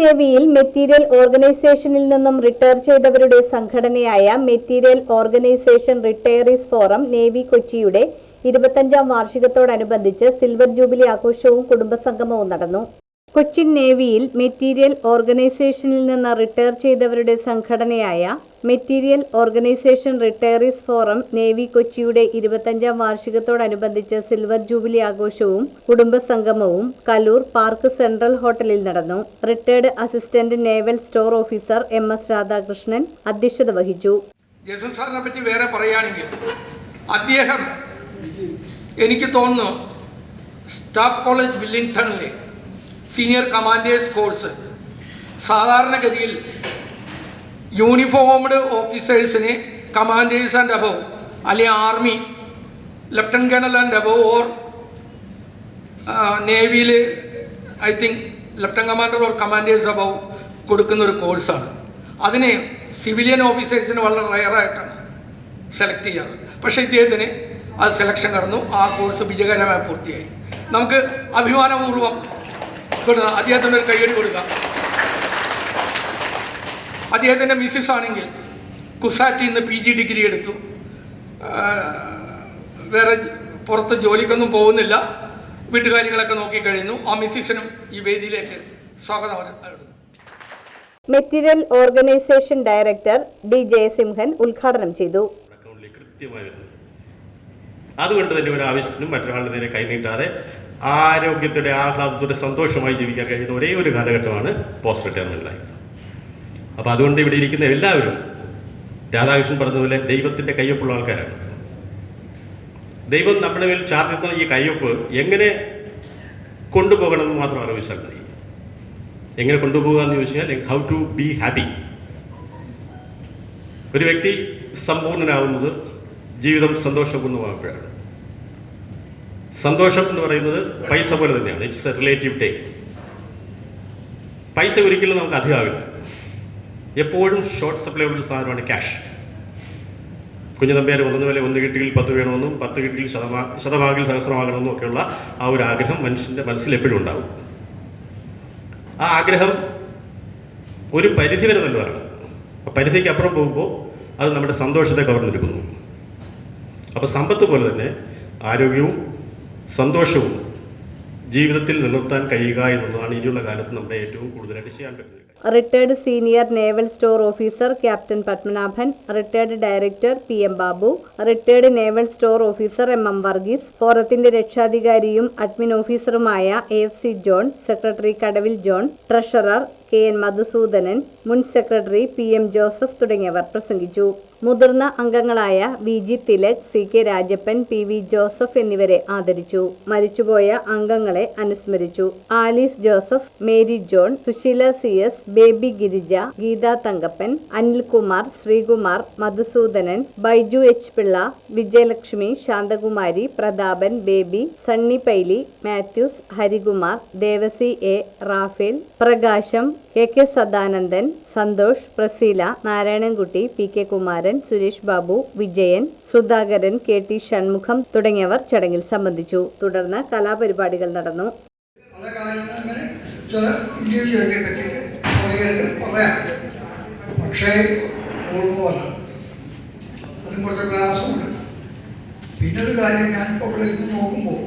നേവിയിൽ material ഓർഗനൈസേഷനിൽ നിന്നും retire ചെയ്തവരുടെ സംഘടനയായ material organisation retirees forum navy കൊച്ചിയുടെ ഇരുപത്തഞ്ചാം വാർഷികത്തോടനുബന്ധിച്ച് സിൽവർ ജൂബിലി ആഘോഷവും കുടുംബസംഗമവും നടന്നു. കൊച്ചിൻ നേവിയിൽ മെറ്റീരിയൽ ഓർഗനൈസേഷനിൽ നിന്ന് റിട്ടയർ ചെയ്തവരുടെ സംഘടനയായ material organisation retirees forum navy കൊച്ചിയുടെ ഇരുപത്തഞ്ചാം വാർഷികത്തോടനുബന്ധിച്ച സിൽവർ ജൂബിലി ആഘോഷവും കുടുംബസംഗമവും കലൂർ പാർക്ക് സെൻട്രൽ ഹോട്ടലിൽ നടന്നു. Retired assistant naval store officer M S Radhakrishnan അധ്യക്ഷത വഹിച്ചു. സാറിനെ പറ്റി വേറെ പറയുകയാണെങ്കിൽ അദ്ദേഹം എനിക്ക് തോന്നുന്നു സ്റ്റാഫ് കോളേജ് വില്ലിംഗ്ടണിലെ സീനിയർ കമാൻഡേഴ്സ് കോഴ്സ് സാധാരണഗതിയിൽ യൂണിഫോംഡ് ഓഫീസേഴ്സിന് കമാൻഡേഴ്സ് ആൻഡ് അബവ് അല്ലെങ്കിൽ army lieutenant colonel and above or നേവിയിൽ I think lieutenant commander or commanders above കൊടുക്കുന്ന ഒരു കോഴ്സാണ് അതിന് സിവിലിയൻ ഓഫീസേഴ്സിന് വളരെ റയറായിട്ടാണ് സെലക്ട് ചെയ്യാറ്. പക്ഷേ ഇദ്ദേഹത്തിന് അത് സെലക്ഷൻ നടന്നു. ആ കോഴ്സ് വിജയകരമായി പൂർത്തിയായി. നമുക്ക് അഭിമാനപൂർവം കൊടുക്കാം അദ്ദേഹത്തിന് ഒരു കൈയടി കൊടുക്കാം. അദ്ദേഹത്തിന്റെ മിസ്സിസ് ആണെങ്കിൽ കുസാറ്റിൽ നിന്ന് പി ജി ഡിഗ്രി എടുത്തു. വേറെ പുറത്ത് ജോലിക്കൊന്നും പോകുന്നില്ല. വീട്ടുകാര്യങ്ങളൊക്കെ നോക്കിക്കഴിഞ്ഞു ആ മിസ്സിസിനും ഈ വേദിയിലേക്ക് സ്വാഗതം അറിയിക്കുന്നു material organisation director D Jayasimhan ഉദ്ഘാടനം ചെയ്തു. അതുകൊണ്ട് തന്നെ ഒരു ആവശ്യത്തിനും മറ്റൊരാളുടെ നേരെ കൈനീട്ടാതെ ആരോഗ്യത്തോടെ ആഹ്ലാദത്തോടെ സന്തോഷമായി ജീവിക്കാൻ കഴിയുന്ന ഒരേ ഒരു കാലഘട്ടമാണ് പോസ്റ്റ് റിട്ടയർമെന്റ് ലൈഫ്. അപ്പോൾ അതുകൊണ്ട് ഇവിടെ ഇരിക്കുന്ന എല്ലാവരും രാധാകൃഷ്ണൻ പറഞ്ഞതുപോലെ ദൈവത്തിന്റെ കയ്യൊപ്പുള്ള ആൾക്കാരാണ്. ദൈവം നമ്മുടെ മേൽ ചാർത്തുന്ന ഈ കയ്യൊപ്പ് എങ്ങനെ കൊണ്ടുപോകണമെന്ന് മാത്രം ആലോചിച്ചാൽ മതി. എങ്ങനെ കൊണ്ടുപോകുക എന്ന് ചോദിച്ചാൽ ഹൗ ടു ബി ഹാപ്പി ഒരു വ്യക്തി സമ്പൂർണനാവുന്നത് ജീവിതം സന്തോഷപൂർണമാകുമ്പോഴാണ്. സന്തോഷം എന്ന് പറയുന്നത് പൈസ പോലെ തന്നെയാണ്. ഇറ്റ്സ് എ റിലേറ്റീവ് ടേ പൈസ ഒരിക്കലും നമുക്ക് അധികമാവില്ല. എപ്പോഴും ഷോർട്ട് സപ്ലൈ ഉള്ള സാധനമാണ് ക്യാഷ് കുഞ്ഞു നമ്പ്യാർ പറഞ്ഞതുപോലെ ഒന്ന് കിട്ടിയിൽ പത്ത് വേണമെന്നും പത്ത് കിട്ടിയിൽ ശതമാ ശതമാകിൽ സഹസ്രമാകണമെന്നും ഒക്കെയുള്ള ആ ഒരു ആഗ്രഹം മനുഷ്യന്റെ മനസ്സിൽ എപ്പോഴും ഉണ്ടാവും. ആ ആഗ്രഹം ഒരു പരിധി വരെ നല്ലതാണ്. പരിധിക്ക് അപ്പുറം പോകുമ്പോൾ അത് നമ്മുടെ സന്തോഷത്തെ കവർന്നെടുക്കുന്നു. അപ്പോൾ സമ്പത്ത് പോലെ തന്നെ ആരോഗ്യവും സന്തോഷവും ജീവിതത്തിൽ നിലനിർത്താൻ കഴിയുക എന്നുള്ളതാണ് ഇനിയുള്ള കാലത്ത് നമ്മുടെ ഏറ്റവും കൂടുതലായിട്ട് ചെയ്യാൻ പറ്റുന്നത്. Retired senior naval store officer captain Padmanabhan retired director P M Babu retired naval store officer M M Varghese ഫോറത്തിന്റെ രക്ഷാധികാരിയും admin ഓഫീസറുമായ A F C John secretary Kadavil John treasurer K N Madhusudanan മുൻ secretary P M Joseph തുടങ്ങിയവർ പ്രസംഗിച്ചു. മുതിർന്ന അംഗങ്ങളായ V G Tilak C K Rajappan P V Joseph എന്നിവരെ ആദരിച്ചു. മരിച്ചുപോയ അംഗങ്ങളെ അനുസ്മരിച്ചു. Alice Joseph Mary John Sushila C S Baby Girija Geetha Thankappan Anilkumar Sreekumar Madhusudanan Baiju H Pillai Vijayalakshmi Shanthakumari Prathapan Baby Sunny Paily Mathews Harikumar Devasi A Raphael Prakasham A K Sadanandan Santhosh Praseela Narayanankutty P K Kumaran. Suresh Babu Vijayan Sudhakaran K T Shanmugham തുടങ്ങിയവർ ചടങ്ങിൽ സംബന്ധിച്ചു. തുടർന്ന് കലാപരിപാടികൾ നടന്നു. പക്ഷേ പിന്നെ ഒരു കാര്യം ഞാൻ ഇപ്പോൾ നോക്കുമ്പോൾ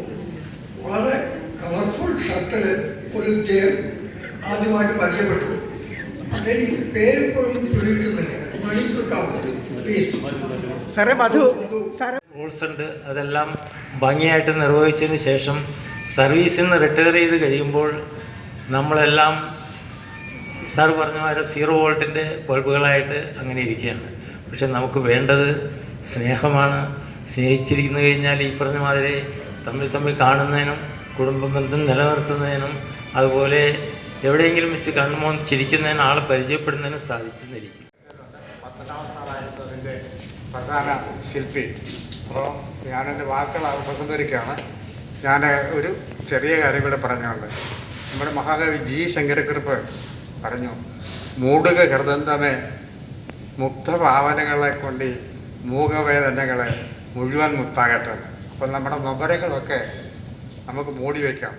വളരെ കളർഫുൾ ഷർട്ടിൽ ഒരു ഇദ്ദേഹം ആദ്യമായിട്ട് പരിചയപ്പെട്ടു. അതെനിക്ക് പേരിപ്പോഴും പിടിയിട്ടുന്നില്ല ഒന്ന് പ്ലീസ് സാറേ മധു. റൂൾസ് ഉണ്ട്. അതെല്ലാം ഭംഗിയായിട്ട് നിർവഹിച്ചതിന് ശേഷം സർവീസിൽ നിന്ന് റിട്ടയർ ചെയ്ത് കഴിയുമ്പോൾ നമ്മളെല്ലാം സാർ പറഞ്ഞ മാതിരി സീറോ വോൾട്ടിന്റെ ബൾബുകളായിട്ട് അങ്ങനെ ഇരിക്കുകയാണ്. പക്ഷെ നമുക്ക് വേണ്ടത് സ്നേഹമാണ്. സ്നേഹിച്ചിരിക്കുന്നു കഴിഞ്ഞാൽ ഈ പറഞ്ഞ മാതിരി തമ്മിൽ തമ്മിൽ കാണുന്നതിനും കുടുംബ ബന്ധം നിലനിർത്തുന്നതിനും അതുപോലെ എവിടെയെങ്കിലും വെച്ച് കണ്ണുമോ ചിരിക്കുന്നതിന് ആളെ പരിചയപ്പെടുന്നതിനും സാധിച്ചെന്നിരിക്കും. പ്രധാന ശില്പി. അപ്പോൾ ഞാനെന്റെ വാക്കുകൾ ഉപസംഹരിക്കുകയാണ്. ഞാൻ ഒരു ചെറിയ കാര്യം കൂടെ പറഞ്ഞുകൊണ്ട് നമ്മുടെ മഹാകവി ജി ശങ്കരക്കുറിപ്പ് പറഞ്ഞു മൂടുക ഹൃദന്തമേ മുക്തഭാവനകളെ കൊണ്ട് മൂകവേദനകളെ മുഴുവൻ മുത്താകട്ടെ. അപ്പോൾ നമ്മുടെ നൊമ്പരങ്ങളൊക്കെ നമുക്ക് മൂടി വയ്ക്കാം